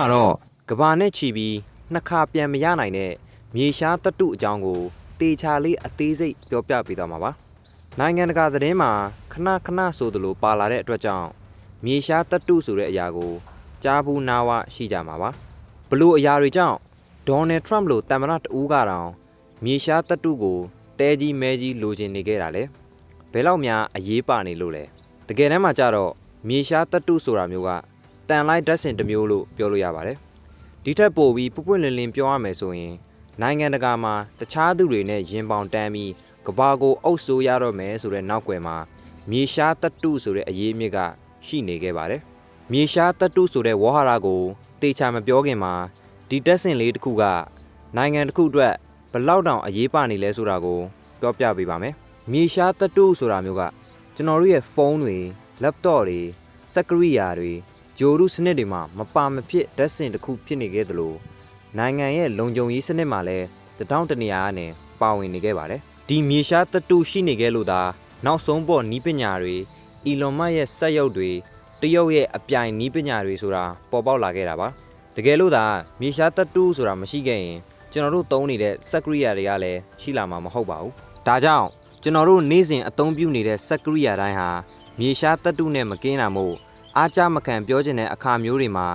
မှာတော့ကဘာနဲ့ချီပြီးနှစ်ခါပြန်မရနိုင်တဲ့မြေရှားတတုအကြောင်းကိုတေချာလေးအသေးစိတ်ပြောပြပေးသွားမှာပါနိုင်ငံတကာသတင်းမှာခဏခဏဆိုသလိုပါလာတဲ့အတွက်ကြောင့်မြေရှားတတုဆိုတဲ့အရာကိုကြားဘူးနာဝရှိကြမှာပါဘလို့အရာတွေကြောင့်ဒေါ်နယ်ထရမ့်လိုတမန်တော်တူကတောင်မြေရှားတတုကိုတဲကြီးမဲကြီးလိုချင်နေခဲ့တာလေဘယ်လောက်များအရေးပါနေလို့လဲတကယ်တမ်းမှာကြတော့မြေရှားတတုဆိုတာမျိုးက တန်လိုက်ဓာတ်စင်တစ်မျိုးလို့ပြောလို့ရပါတယ်။ဒီထက်ပိုပြီးပွပွင့်လင်းလင်းပြောရမယ်ဆိုရင် နိုင်ငံတကာမှာတခြားသူတွေနဲ့ရင်ပေါင်တန်းပြီးကဘာကိုအုပ်စိုးရတော့မယ်ဆိုတဲ့နောက်ွယ်မှာမြေရှားတတုဆိုတဲ့အရေးအမြစ်ကရှိနေခဲ့ပါတယ်။မြေရှားတတုဆိုတဲ့ဝေါ်ဟာရကိုတေချာမပြောခင်မှာဒီတက်စင်လေးတစ်ခုကနိုင်ငံတစ်ခုအတွက်ဘလောက်တောင်အရေးပါနေလဲဆိုတာကိုပြောပြပေးပါမယ်။မြေရှားတတုဆိုတာမျိုးကကျွန်တော်တို့ရဲ့ဖုန်းတွေ laptop တွေစက်ကရိယာတွေ ဂျိုရုစနစ်တွေမှာမပါမဖြစ်ဓာတ်စင်တစ်ခုဖြစ်နေခဲ့သလိုနိုင်ငံရဲ့လုံခြုံရေးစနစ်မှာလည်းတထောင်တနေရာကနေပါဝင်နေခဲ့ပါတယ်ဒီမြေရှားတတုရှိနေခဲ့လို့သာနောက်ဆုံးပေါ်နီးပညာတွေအီလွန်မတ်ရဲ့စက်ရုပ်တွေတရုတ်ရဲ့အပြိုင်နီးပညာတွေဆိုတာပေါ်ပေါက်လာခဲ့တာပါတကယ်လို့သာမြေရှားတတုဆိုတာမရှိခဲ့ရင်ကျွန်တော်တို့သုံးနေတဲ့စက်ကရိယာတွေကလည်းရှိလာမှာမဟုတ်ပါဘူးဒါကြောင့်ကျွန်တော်တို့နေ့စဉ်အသုံးပြုနေတဲ့စက်ကရိယာတိုင်းဟာမြေရှားတတုနဲ့မကင်းတာမို့ အားကြမခံပြောချင်တဲ့အခါမျိုးတွေမှာ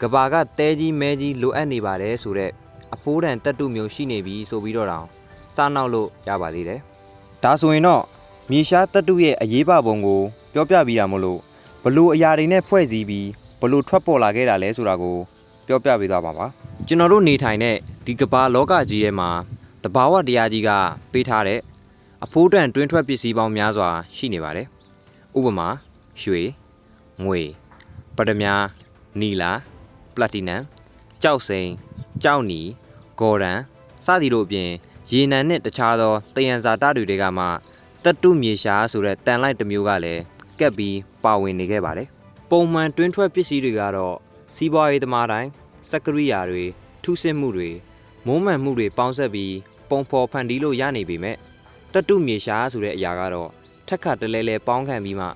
ကဘာကတဲကြီးမဲကြီးလိုအပ်နေပါတယ်ဆိုတော့အဖိုးတန်တက်တုမျိုးရှိနေပြီဆိုပြီးတော့တောင်စားနောက်လို့ရပါသေးတယ်။ဒါဆိုရင်တော့မြေရှားတက်တုရဲ့အရေးပါပုံကိုပြောပြပြီးတာမို့လို့ဘလို့အရာတွေနဲ့ဖွဲ့စည်းပြီးဘလို့ထွက်ပေါ်လာခဲ့တာလဲဆိုတာကိုပြောပြပေးသွားပါပါ။ကျွန်တော်တို့နေထိုင်တဲ့ဒီကဘာလောကကြီးထဲမှာတဘာဝတရားကြီးကပေးထားတဲ့အဖိုးတန်တွင်းထွက်ပစ္စည်းပေါင်းများစွာရှိနေပါတယ်။ဥပမာရွှေ ငွေပတမြာနီလာပလက်တီနမ်ကြောက်စိန်ကြောက်နီဂေါ်ရန်စသည်တို့အပြင်ရေနံနဲ့တခြားသောတယံဇာတတွေတွေကမှတတုမြေရှားဆိုတဲ့တန်လိုက်တစ်မျိုးကလည်းကက်ပြီးပါဝင်နေခဲ့ပါတယ်ပုံမှန်တွင်းထွက်ပစ္စည်းတွေကတော့စီးပွားရေးသမားတိုင်းစက်ကရိယာတွေထုစစ်မှုတွေမိုးမှန်မှုတွေပေါင်းဆက်ပြီးပုံဖော်ဖန်တီးလို့ရနေပေမဲ့တတုမြေရှားဆိုတဲ့အရာကတော့ထက်ခါတလဲလဲပေါင်းခံပြီးမှ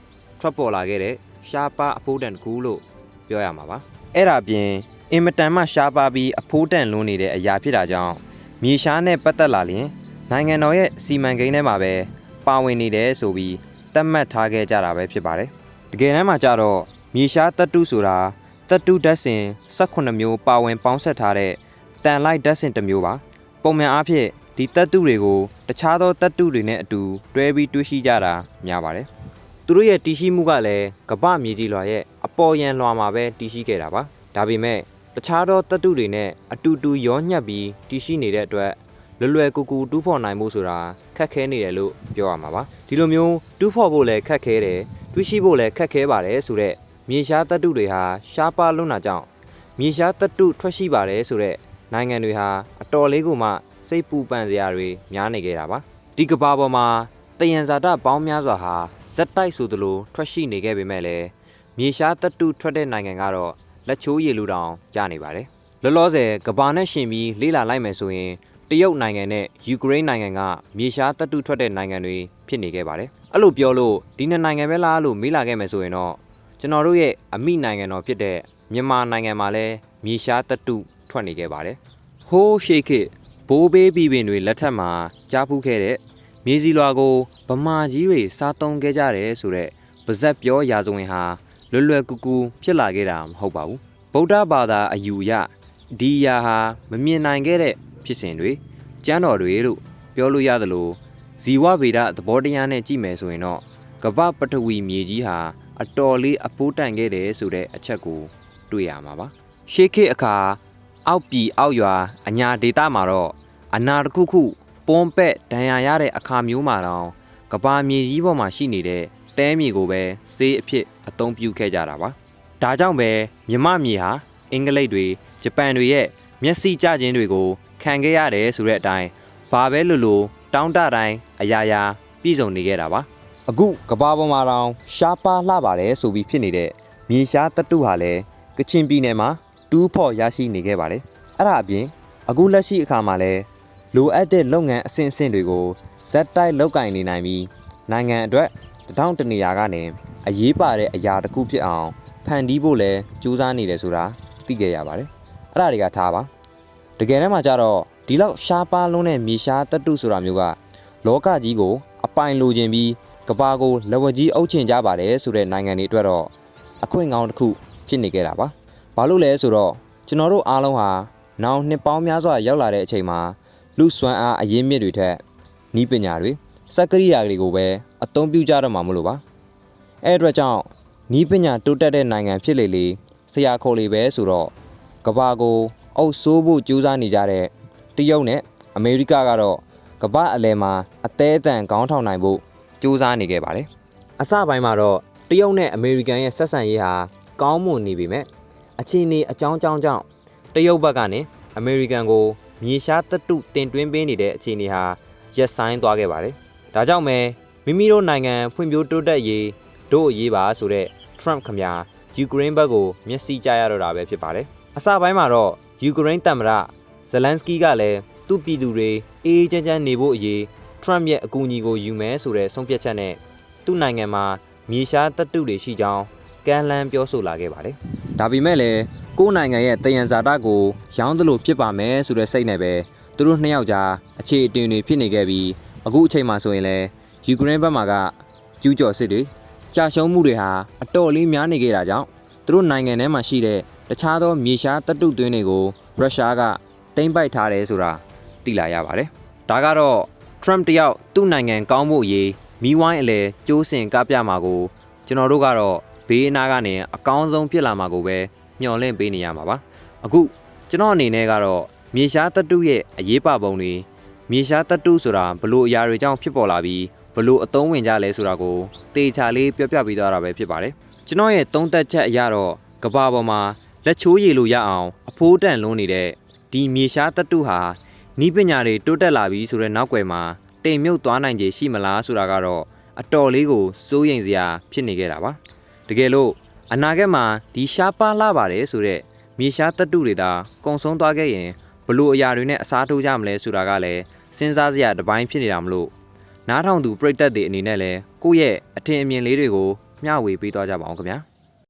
ထွက်ပေါ်လာခဲ့တဲ့ ရှားပါအဖိုးတန်တစ်ခုလို့ပြောရမှာပါအဲ့ဒါပြင်အင်မတန်မှရှားပါပြီးအဖိုးတန်လွန်းနေတဲ့အရာဖြစ်တာကြောင့်မြေရှားနဲ့ပတ်သက်လာရင်နိုင်ငံတော်ရဲ့စီမံကိန်းထဲမှာပဲပါဝင်နေတယ်ဆိုပြီးသတ်မှတ်ထားခဲ့ကြတာပဲဖြစ်ပါတယ်တကယ်တမ်းမှာကြတော့မြေရှားတတုဆိုတာတတုဓာတ်စင်18မျိုးပါဝင်ပေါင်းဆက်ထားတဲ့တန်လိုက်ဓာတ်စင်တစ်မျိုးပါပုံမှန်အားဖြင့်ဒီတတုတွေကိုတခြားသောတတုတွေနဲ့အတူတွဲပြီးတွေးရှိကြတာများပါတယ် သူတို့ရဲ့တည်ရှိမှုကလည်းကပ္ပမြေကြီးလွာရဲ့အပေါ်ယံလွာမှာပဲတည်ရှိခဲ့တာပါဒါပေမဲ့တခြားသောတတုတွေနဲ့အတူတူရောညှပ်ပြီးတည်ရှိနေတဲ့အတွက်လွယ်လွယ်ကူကူတူးဖော်နိုင်မှုဆိုတာခက်ခဲနေတယ်လို့ပြောရမှာပါဒီလိုမျိုးတူးဖော်ဖို့လည်းခက်ခဲတယ်တွေးရှိဖို့လည်းခက်ခဲပါတယ်ဆိုတော့မြေရှားတတုတွေဟာရှားပါလွန်းတာကြောင့်မြေရှားတတုထွက်ရှိပါတယ်ဆိုတော့နိုင်ငံတွေဟာအတော်လေးကိုမှစိတ်ပူပန်စရာတွေများနေကြတာပါဒီကဘာပေါ်မှာ တယံဇာတပေါင်းများစွာဟာဇက်တိုက်ဆိုသလိုထွက်ရှိနေခဲ့ပေမဲ့လည်းမြေရှားတတုထွက်တဲ့နိုင်ငံကတော့လက်ချိုးရည်လူတောင်ရနေပါတယ်လောလောဆယ်ကဘာနဲ့ရှင်ပြီးလေးလာလိုက်မယ်ဆိုရင်တရုတ်နိုင်ငံနဲ့ယူကရိန်းနိုင်ငံကမြေရှားတတုထွက်တဲ့နိုင်ငံတွေဖြစ်နေခဲ့ပါတယ်အဲ့လိုပြောလို့ဒီနှစ်နိုင်ငံပဲလားလို့မေးလာခဲ့မယ်ဆိုရင်တော့ကျွန်တော်တို့ရဲ့အမိနိုင်ငံတော်ဖြစ်တဲ့မြန်မာနိုင်ငံမှာလည်းမြေရှားတတုထွက်နေခဲ့ပါတယ်ဟိုးရှေးခေတ်ဘိုးဘေးပြည်ပင်တွေလက်ထက်မှာကြားဖူးခဲ့တဲ့ မြေစီလွာကိုဗမာကြီးတွေစားသုံးခဲ့ကြတယ်ဆိုတော့ပါဇက်ပြောရာဇဝင်ဟာလွယ်လွယ်ကူကူဖြစ်လာခဲ့တာမဟုတ်ပါဘူးဗုဒ္ဓဘာသာအယူအရဒီအရာဟာမမြင်နိုင်ခဲ့တဲ့ဖြစ်စဉ်တွေကျမ်းတော်တွေလို့ပြောလို့ရသလိုဇီဝဗေဒသဘောတရားနဲ့ကြည့်မယ်ဆိုရင်တော့ကပ္ပပထဝီမြေကြီးဟာအတော်လေးအဖိုးတန်ခဲ့တယ်ဆိုတဲ့အချက်ကိုတွေ့ရမှာပါရှေးခေတ်အခါအောက်ပြည်အောက်ရွာအညာဒေသမှာတော့အနာတစ်ခုခု ပွန်းပက်ဒဏ်ရာရတဲ့အခါမျိုးမှာတော့ကဘာမြေကြီးပေါ်မှာရှိနေတဲ့တဲမြေကိုပဲဆေးအဖြစ်အသုံးပြုခဲ့ကြတာပါဒါကြောင့်ပဲမြမမြေဟာအင်္ဂလိပ်တွေဂျပန်တွေရဲ့မျက်စိကျခြင်းတွေကိုခံခဲ့ရတယ်ဆိုတဲ့အတိုင်းဘာပဲလို့လို့တောင်းတတိုင်းအရာရာပြည့်စုံနေခဲ့တာပါအခုကဘာပေါ်မှာတောင်ရှားပါလှပါတယ်ဆိုပြီးဖြစ်နေတဲ့မြေရှားတတုဟာလည်းကချင်ပြည်နယ်မှာတူးဖော်ရရှိနေခဲ့ပါတယ်အဲ့ဒါအပြင်အခုလက်ရှိအခါမှာလည်း လိုအပ်တဲ့လုပ်ငန်းအဆင့်အဆင့်တွေကိုဇက်တိုက်လုပ်ကင်နေနိုင်ပြီးနိုင်ငံအတွက်တထောင်တနေရာကနေအရေးပါတဲ့အရာတစ်ခုဖြစ်အောင်ဖန်တီးဖို့လဲကြိုးစားနေတယ်ဆိုတာသိခဲ့ရပါတယ်အဲ့ဒါတွေကထားပါတကယ်တမ်းမှာကြတော့ဒီလောက်ရှားပါလုံးတဲ့မြေရှားတက်တုဆိုတာမျိုးကလောကကြီးကိုအပိုင်လိုချင်ပြီးကဘာကိုလက်ဝက်ကြီးအုပ်ချင်ကြပါတယ်ဆိုတဲ့နိုင်ငံတွေအတွက်တော့အခွင့်ကောင်းတစ်ခုဖြစ်နေခဲ့တာပါဘာလို့လဲဆိုတော့ကျွန်တော်တို့အားလုံးဟာနောင်နှစ်ပေါင်းများစွာရောက်လာတဲ့အချိန်မှာ လူစွမ်းအားအရင်းမြစ်တွေထက်ဤပညာတွေစက်ကရိယာတွေကိုပဲအသုံးပြုကြတော့မှာမလို့ပါအဲ့အတွက်ကြောင့်ဤပညာတိုးတက်တဲ့နိုင်ငံဖြစ်လေလေဆရာခေါ်လေပဲဆိုတော့ကဘာကိုအုပ်ဆိုးဖို့ကြိုးစားနေကြတဲ့တရုတ်နဲ့အမေရိကကတော့ကမ္ဘာအလဲမှာအသေးအတန်ခေါင်းထောင်နိုင်ဖို့ကြိုးစားနေခဲ့ပါတယ်အစပိုင်းမှာတော့တရုတ်နဲ့အမေရိကန်ရဲ့ဆက်ဆံရေးဟာကောင်းမွန်နေပြီမဲ့အချင်းနေအကြောင်းကြောင်းကြောင့်တရုတ်ဘက်ကနေအမေရိကန်ကို မြေရှားတပ်တုတင်တွင်းပေးနေတဲ့အခြေအနေဟာရက်ဆိုင်သွားခဲ့ပါတယ်ဒါကြောင့်ပဲမိမိတို့နိုင်ငံဖွံ့ဖြိုးတိုးတက်ရေးတို့အရေးပါဆိုတဲ့ Trump ခမညာယူကရိန်းဘက်ကိုမျက်စိကြရတော့တာပဲဖြစ်ပါတယ်အစပိုင်းမှာတော့ယူကရိန်းသမ္မတဇလန်စကီးကလည်းသူ့ပြည်သူတွေအေးအေးချမ်းချမ်းနေဖို့အရေး Trump ရဲ့အကူအညီကိုယူမယ်ဆိုတဲ့ဆုံးဖြတ်ချက်နဲ့သူ့နိုင်ငံမှာမြေရှားတပ်တုတွေရှိကြောင်းကမ်းလှမ်းပြောဆိုလာခဲ့ပါတယ်။ဒါပေမဲ့လည်းကိုယ့်နိုင်ငံရဲ့တယံဇာတကိုရောင်းသလိုဖြစ်ပါမယ်ဆိုတဲ့စိတ်နဲ့ပဲသူတို့နှစ်ယောက်ကြားအခြေအတင်တွေဖြစ်နေခဲ့ပြီးအခုအချိန်မှာဆိုရင်လည်းယူကရိန်းဘက်မှာကကျူးကျော်စစ်တွေကြာရှုံးမှုတွေဟာအတော်လေးများနေခဲ့တာကြောင့်သူတို့နိုင်ငံထဲမှာရှိတဲ့တခြားသောမြေရှားတပ်တုသွင်းတွေကိုရုရှားကတိမ့်ပိုက်ထားတယ်ဆိုတာသိလာရပါတယ်။ဒါကတော့ Trump တယောက်သူ့နိုင်ငံကောင်းဖို့အရေးမီးဝိုင်းအလဲကျိုးစင်ကပြမှာကိုကျွန်တော်တို့ကတော့ဘေးအနားကနေအကောင်းဆုံးဖြစ်လာမှာကိုပဲ ညှော်လင့်ပေးနေရမှာပါအခုကျွန်တော်အနေနဲ့ကတော့မြေရှားတတုရဲ့အရေးပါပုံတွေမြေရှားတတုဆိုတာဘလို့အရာတွေကြောင့်ဖြစ်ပေါ်လာပြီးဘလို့အသုံးဝင်ကြလဲဆိုတာကိုတေချာလေးပြောပြပေးသွားတာပဲဖြစ်ပါတယ်ကျွန်တော်ရဲ့သုံးသက်ချက်အရတော့ကဘာပေါ်မှာလက်ချိုးရည်လို့ရအောင်အဖိုးတန်လုံးနေတဲ့ဒီမြေရှားတတုဟာနီးပညာတွေတိုးတက်လာပြီဆိုတဲ့နောက်ွယ်မှာတိမ်မြုပ်သွားနိုင်ခြေရှိမလားဆိုတာကတော့အတော်လေးကိုစိုးရိမ်စရာဖြစ်နေခဲ့တာပါတကယ်လို့ အနာဂတ်မှာဒီရှားပါလာပါတယ်ဆိုတော့မြေရှားတတုတွေသာကုံဆုံးသွားခဲ့ရင်ဘလို့အရာတွေနဲ့အစားထိုးကြမလဲဆိုတာကလည်းစဉ်းစားစရာတစ်ပိုင်းဖြစ်နေတာမလို့နားထောင်သူပြိတ္တတွေအနေနဲ့လည်းကိုယ့်ရဲ့အထင်အမြင်လေးတွေကိုမျှဝေပေးသွားကြပါအောင်ခင်ဗျာ